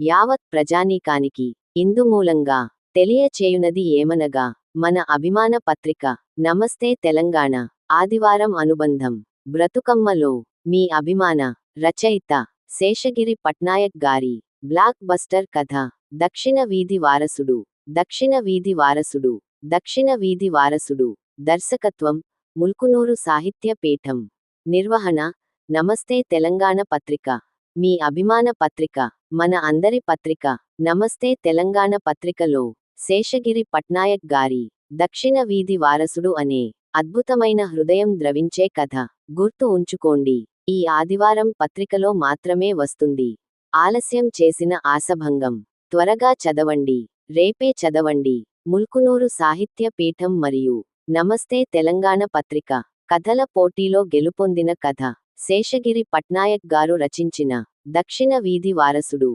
యావత్ ప్రజానీకానికి ఇందుమూలంగా తెలియచేయునది ఏమనగా మన అభిమాన పత్రిక నమస్తే తెలంగాణ ఆదివారం అనుబంధం బ్రతుకమ్మలో మీ అభిమాన రచయిత శేషగిరి పట్నాయక్ గారి బ్లాక్ బస్టర్ కథ దక్షిణ వీధి వారసుడు దక్షిణ వీధి వారసుడు దక్షిణ వీధి వారసుడు దర్శకత్వం ముల్కునూరు సాహిత్య పీఠం నిర్వహణ నమస్తే తెలంగాణ పత్రిక. మీ అభిమాన పత్రిక మన అందరి పత్రిక నమస్తే తెలంగాణ పత్రికలో శేషగిరి పట్నాయక్ గారి దక్షిణ వీధి వారసుడు అనే అద్భుతమైన హృదయం ద్రవించే కథ గుర్తు ఉంచుకోండి ఈ ఆదివారం పత్రికలో మాత్రమే వస్తుంది. ఆలస్యం చేసిన ఆశభంగం త్వరగా చదవండి రేపే చదవండి ముల్కునూరు సాహిత్య పీఠం మరియు నమస్తే తెలంగాణ పత్రిక కథల పోటీలో గెలుపొందిన కథ. శేషగిరి పట్నాయక్ గారు రచించిన దక్షిణ వీధి వారసుడు.